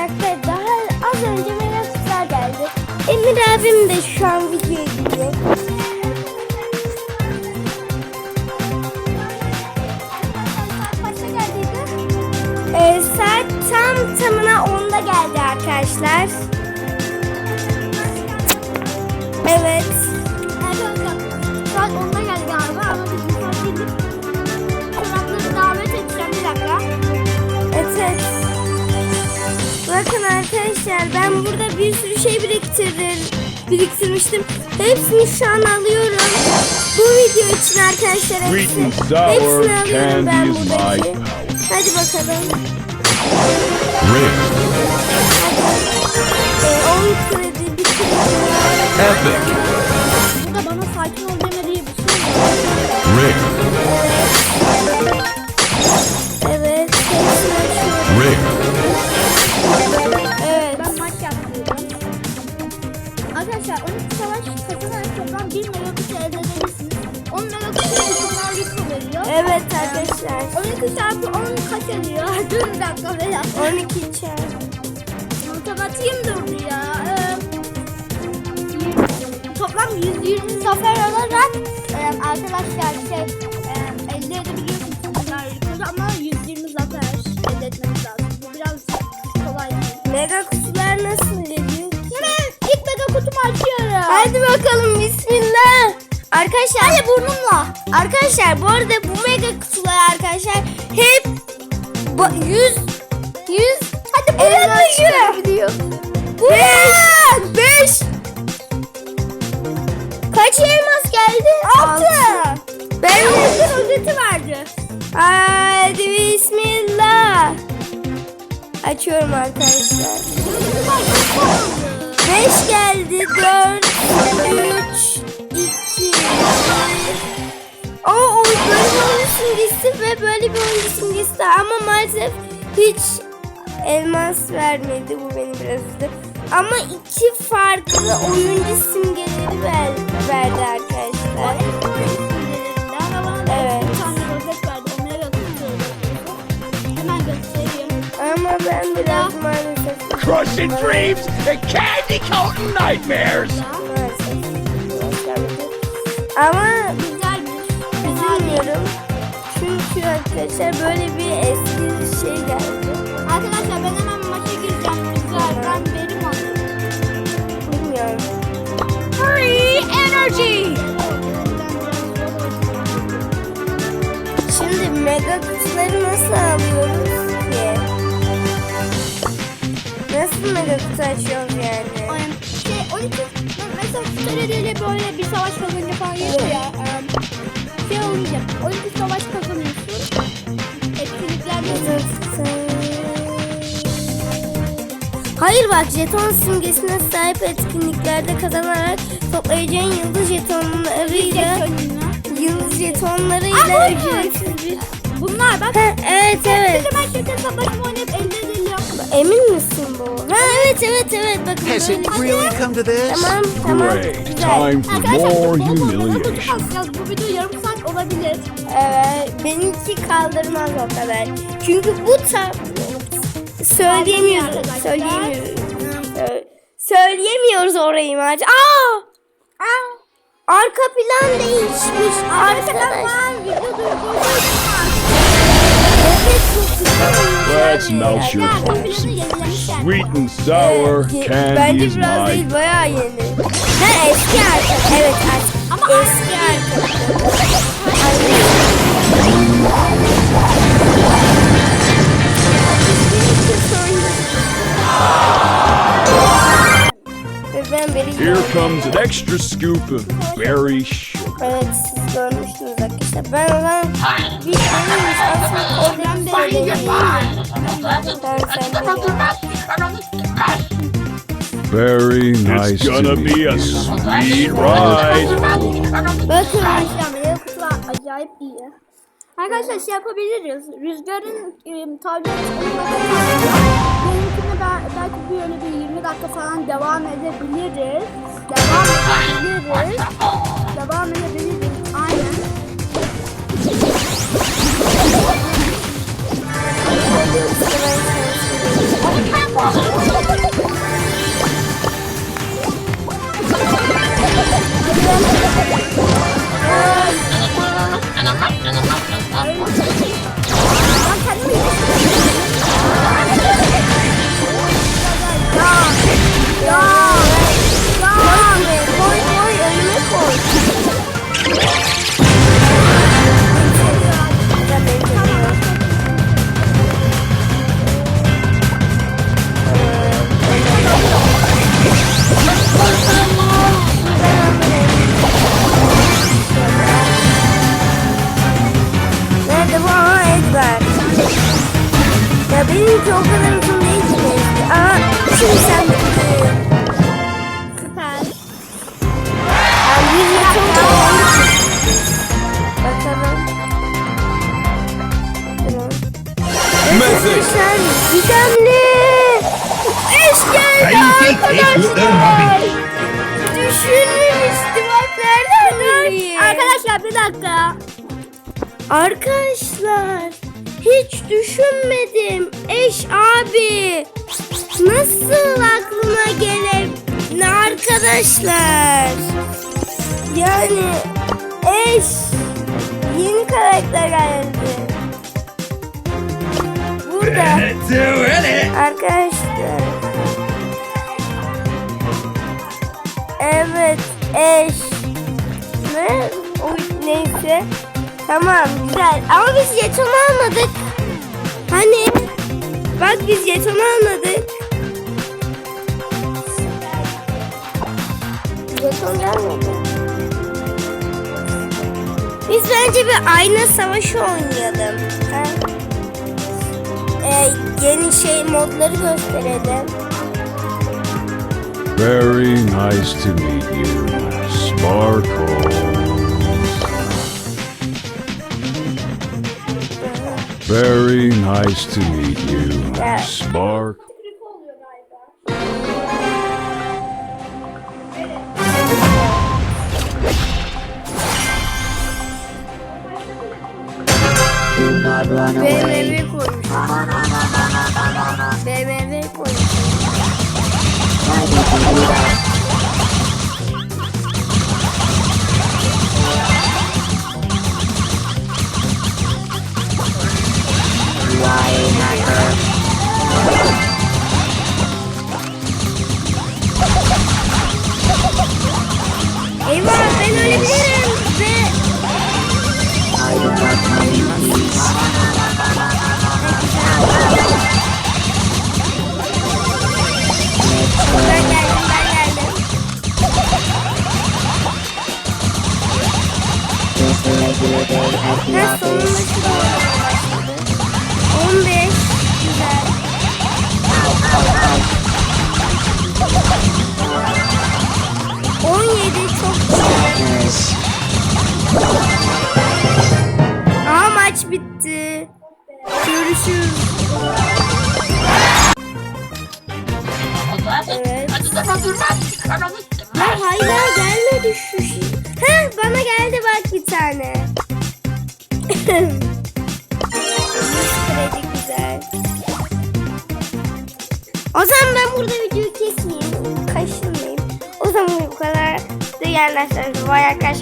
yatakta daha az önce mega kutular geldi. Emir abim de şu an videoya gidiyor. Ee, saat tam tamına 10'da geldi arkadaşlar. Evet. Saat 10'da Bakın arkadaşlar ben burada bir sürü şey biriktirdim. Biriktirmiştim. Hepsini şu an alıyorum. Bu video için arkadaşlar Sweet hepsi. and sour Hepsini alıyorum ben buradaki. Hadi bakalım. Rare, Ee, 10 kredi bir kredi. epic, Evet arkadaşlar. 12 çarpı 10 kaç ediyor? Dur bir dakika ya. 12 çarpı. Matematiğim durdu ya. Ee, toplam 120 zafer alarak e, arkadaşlar şey Arkadaşlar. Hadi burnumla. Arkadaşlar bu arada bu mega kutular arkadaşlar hep 100 100 hadi buraya çıkabiliyor. 5 5 Kaç elmas geldi? 6. Ben Bir özeti vardı. Hadi bismillah. Açıyorum arkadaşlar. 5 geldi. 4 3 2 O o böyle bir oyun simgesi ve böyle bir oyun simgesi ama maalesef hiç elmas vermedi. Bu beni biraz üzdü. Ama iki farklı oyuncu simgeleri ver, verdi arkadaşlar. Evet. Ama ben biraz maalesef crushing dreams and candy coating nightmares. Ama Güzelmiş. üzülmüyorum. Çünkü arkadaşlar böyle bir eski şey geldi. Arkadaşlar ben hemen maça gireceğim. Güzel. Ben verim alayım. Bilmiyorum. Free energy. Şimdi mega kutuları nasıl alıyoruz ki? Nasıl mega kutu açıyoruz yani? 12 mesela Staleri'yle böyle bir savaş kazanınca falan geliyor ya. Şey olunca 12 savaş kazanıyorsun. Etkinliklerde Hayır bak jeton simgesine sahip etkinliklerde kazanarak toplayacağın yıldız jetonlarıyla yıldız jetonlarıyla ücretsiz bir... Bunlar bak. Ha, evet evet. Ben şeker savaşımı oynayıp elde. Emin misin bu? Ha evet evet evet bakın Has böyle. it really come to this? Tamam tamam Great. güzel. Time for Arkadaşlar more humiliation. kasacağız. Bu video yarım saat olabilir. Evet benimki kaldırmaz o kadar. Çünkü bu tam söyleyemiyoruz. Arkadaşlar. Söyleyemiyoruz. Sö- Söyleyemiyoruz orayı maalesef. Aa! Aa, Arka plan değişmiş arkadaş. ben video durdurdum. Evet, çok güzel yani. melt your yenilemişler. Sweet and sour ye- candy Bence is biraz my değil bayağı yeni. Ha eski arka. Evet artık. Ama eski beri Here comes an extra scoop of berry sugar. Evet siz görmüştünüz arkadaşlar. Ben o zaman bir taneymiş Very nice It's to gonna meet be a sweet ride. Bakın Arkadaşlar meyve kutular acayip iyi. Arkadaşlar şey yapabiliriz. Rüzgarın e, tablet benimkine ben, belki böyle bir 20 dakika falan devam edebiliriz. Devam edebiliriz. Devam edebiliriz. Ben Arkadaşlar hiç düşünmedim. Eş abi. Nasıl aklıma gelir? Ne arkadaşlar? Yani eş yeni karakter geldi. Burada. Arkadaşlar. Evet eş. Ne? O neyse. Tamam güzel. Ama biz jeton almadık. Hani? Bak biz jeton almadık. Jeton gelmedi. Biz bence bir ayna savaşı oynayalım. Ha? Ee, yeni şey modları gösterelim. Very nice to meet you, Sparkle. Very nice to meet you. Spark. BMW koymuş. BMW koymuş. Ha sonunda şurada başladı. 15 güzel. On yedi çok güzel. Aa maç bitti. Görüşürüz. Evet. Hala gelmedi şu şey. elas, a boiacas